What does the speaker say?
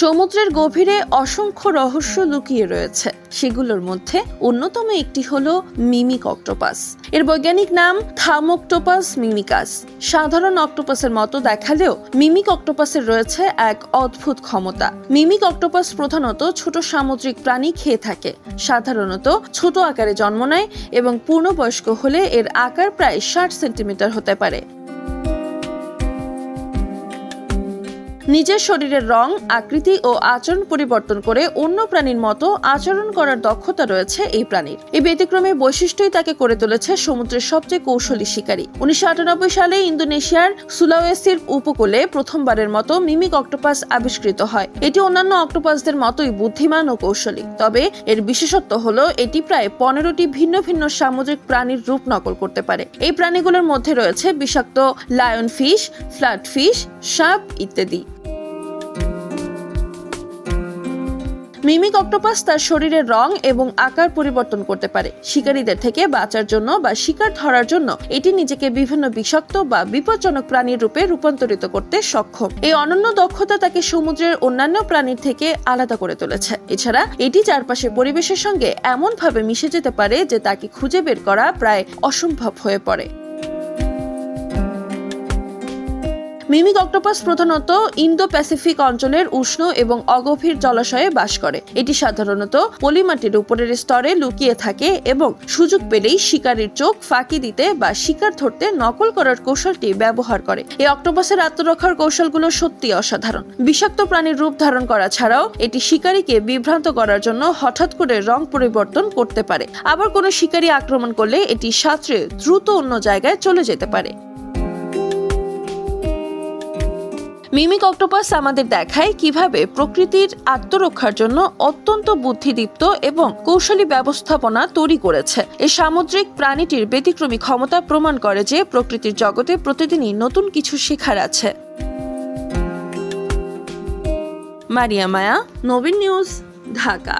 সমুদ্রের গভীরে অসংখ্য রহস্য লুকিয়ে রয়েছে। সেগুলোর মধ্যে অন্যতম একটি হলো মিমিক অক্টোপাস এর বৈজ্ঞানিক নাম থামোক্টোপাস মিমিকাস। সাধারণ অক্টোপাসের মতো দেখালেও মিমিক অক্টোপাসের রয়েছে এক অদ্ভুত ক্ষমতা। মিমিক অক্টোপাস প্রধানত ছোট সামুদ্রিক প্রাণী খেয়ে থাকে। সাধারণত ছোট আকারে জন্ম নেয় এবং পূর্ণবয়স্ক হলে এর আকার প্রায় ষাট সেন্টিমিটার হতে পারে। নিজের শরীরের রং, আকৃতি ও আচরণ পরিবর্তন করে অন্য প্রাণীর মতো আচরণ করার দক্ষতা রয়েছে এই প্রাণীর। এই ব্যতিক্রমী বৈশিষ্ট্যই তাকে করে তুলেছে সমুদ্রের সবচেয়ে কৌশলী শিকারী। উনিশশো আটানব্বই সালে ইন্দোনেশিয়ার সুলাওয়েসির উপকূলে প্রথমবারের মতো মিমিক অক্টোপাস আবিষ্কৃত হয়। এটি অন্যান্য অক্টোপাসদের মতোই বুদ্ধিমান ও কৌশলী। তবে এর বিশেষত্ব হলো এটি প্রায় পনেরোটি ভিন্ন ভিন্ন সামুদ্রিক প্রাণীর রূপ নকল করতে পারে। এই প্রাণীগুলোর মধ্যে রয়েছে বিষাক্ত লায়ন ফিশ ফ্ল্যাট ফিশ সাপ ইত্যাদি। মিমিক অক্টোপাস তার শরীরের রং এবং আকার পরিবর্তন করতে পারে। শিকারীদের থেকে বাঁচার জন্য বা শিকার ধরার জন্য এটি নিজেকে বিভিন্ন বিষাক্ত বা বিপজ্জনক প্রাণীর রূপে রূপান্তরিত করতে সক্ষম। এই অনন্য দক্ষতা তাকে সমুদ্রের অন্যান্য প্রাণীর থেকে আলাদা করে তুলেছে। এছাড়া এটি চারপাশে পরিবেশের সঙ্গে এমনভাবে মিশে যেতে পারে যে তাকে খুঁজে বের করা প্রায় অসম্ভব হয়ে পড়ে। মিমিক অক্টোপাস প্রধানত ইন্দো প্যাসিফিক অঞ্চলের উষ্ণ এবং অগভীর জলাশয়ে বাস করে। এটি সাধারণত পলিমাটির উপরের স্তরে লুকিয়ে থাকে এবং সুযোগ পেলেই শিকারীর চোখ ফাঁকি দিতে বা শিকার ধরতে নকল করার কৌশলটি ব্যবহার করে। এই অক্টোপাসের আত্মরক্ষার কৌশলগুলো সত্যি অসাধারণ। বিষাক্ত প্রাণীর রূপ ধারণ করা ছাড়াও এটি শিকারীকে বিভ্রান্ত করার জন্য হঠাৎ করে রং পরিবর্তন করতে পারে। আবার কোনো শিকারী আক্রমণ করলে এটি সাঁতরে দ্রুত অন্য জায়গায় চলে যেতে পারে। মিমিক অক্টোপাস আমাদের দেখায় কীভাবে প্রকৃতির আত্মরক্ষার জন্য অত্যন্ত বুদ্ধিদীপ্ত এবং কৌশলী ব্যবস্থাপনা তৈরি করেছে। এই সামুদ্রিক প্রাণীটির ব্যতিক্রমী ক্ষমতা প্রমাণ করে যে প্রকৃতির জগতে প্রতিদিনই নতুন কিছু শেখার আছে। মারিয়া মায়া, নবীন নিউজ, ঢাকা।